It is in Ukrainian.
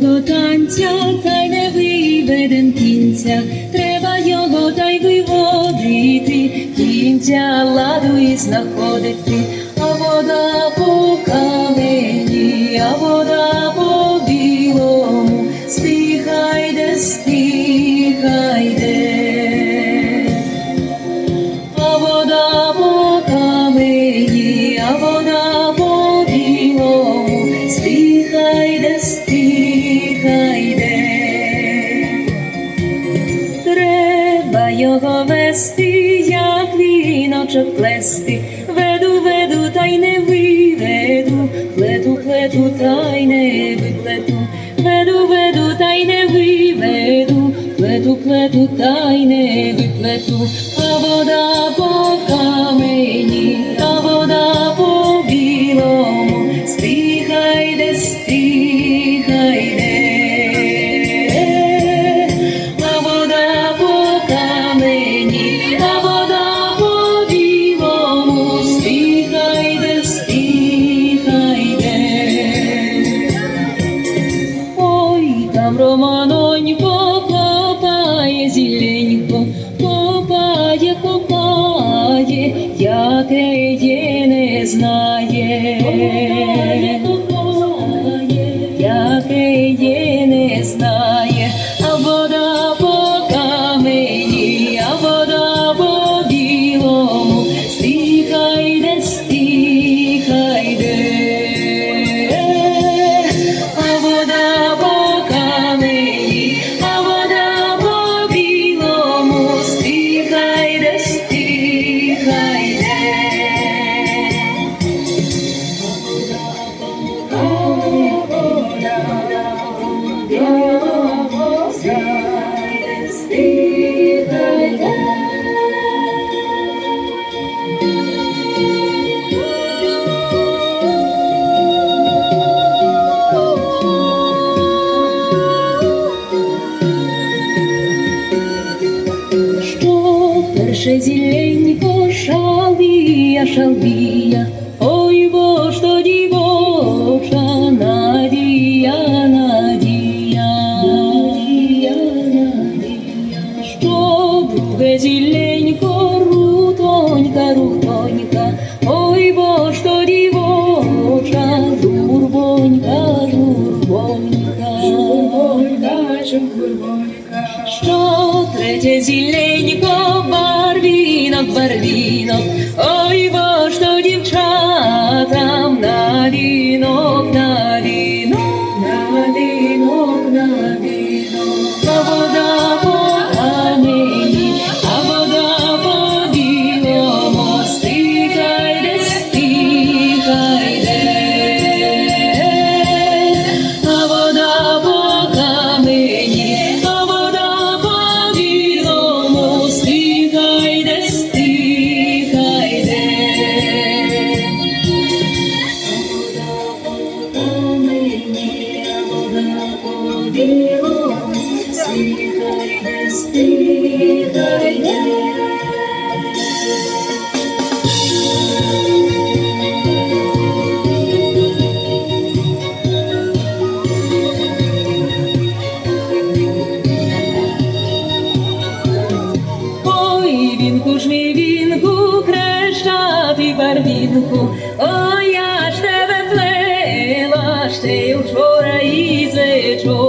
цього танця, та й не виведем кінця, треба його та й виводити, кінця ладу і знаходити, а вода по камені, а вода його вести, як віночок плести, веду, веду, та й не виведу, плету, плету, та й не виплету, веду, веду, та й не виведу, плету, плету, та й не виплету, а вода по камені, а вода по білому, стихайде, стихайде. Яке є не знає, перше зіленько шалвія, шалвія, ой бо ж то дівоча надія, надія, надія. Що друге зіленько, рутонька, рутонька, Що третє зіленько, барвінок, барвінок, ой, бо ж то дівчатам на барвінку, ой, я ж тебе плела, ще й учора і зечора.